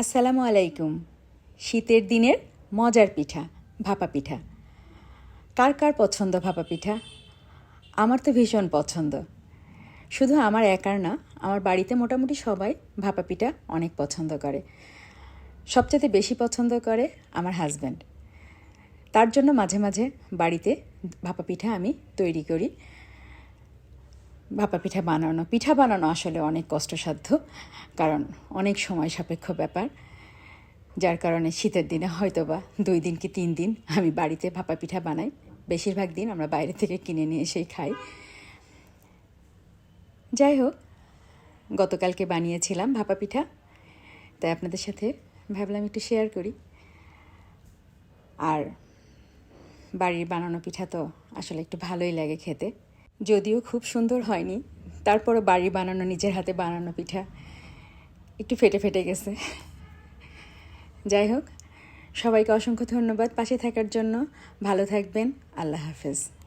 আসসালামু আলাইকুম। শীতের দিনের মজার পিঠা, ভাপা পিঠা। কার কার পছন্দ ভাপা পিঠা? আমার তো ভীষণ পছন্দ। শুধু আমার একার না, আমার বাড়িতে মোটামুটি সবাই ভাপা পিঠা অনেক পছন্দ করে। সবচেয়ে বেশি পছন্দ করে আমার হাজব্যান্ড তার জন্য মাঝে মাঝে বাড়িতে ভাপা পিঠা আমি তৈরি করি। ভাপা পিঠা বানানো পিঠা বানানো আসলে অনেক কষ্টসাধ্য, কারণ অনেক সময় সাপেক্ষ ব্যাপার। যার কারণে শীতের দিনে হয়তো বা দুই দিন কি তিন দিন আমি বাড়িতে ভাপা পিঠা বানাই। বেশিরভাগ দিন আমরা বাইরে থেকে কিনে নিয়ে এসেই খাই। যাই হোক, গতকালকে বানিয়েছিলাম ভাপা পিঠা। তাই আপনাদের সাথে ভাবলাম একটু শেয়ার করি। আর বাড়ির বানানো পিঠা তো আসলে একটু ভালোই লাগে খেতে। যদিও খুব সুন্দর হয়নি। তারপরও বাড়ি বানানো, নিজের হাতে বানানো পিঠা একটু ফেটে ফেটে গেছে। যাই হোক, সবাইকে অসংখ্য ধন্যবাদ পাশে থাকার জন্য। ভালো থাকবেন। আল্লাহ হাফেজ।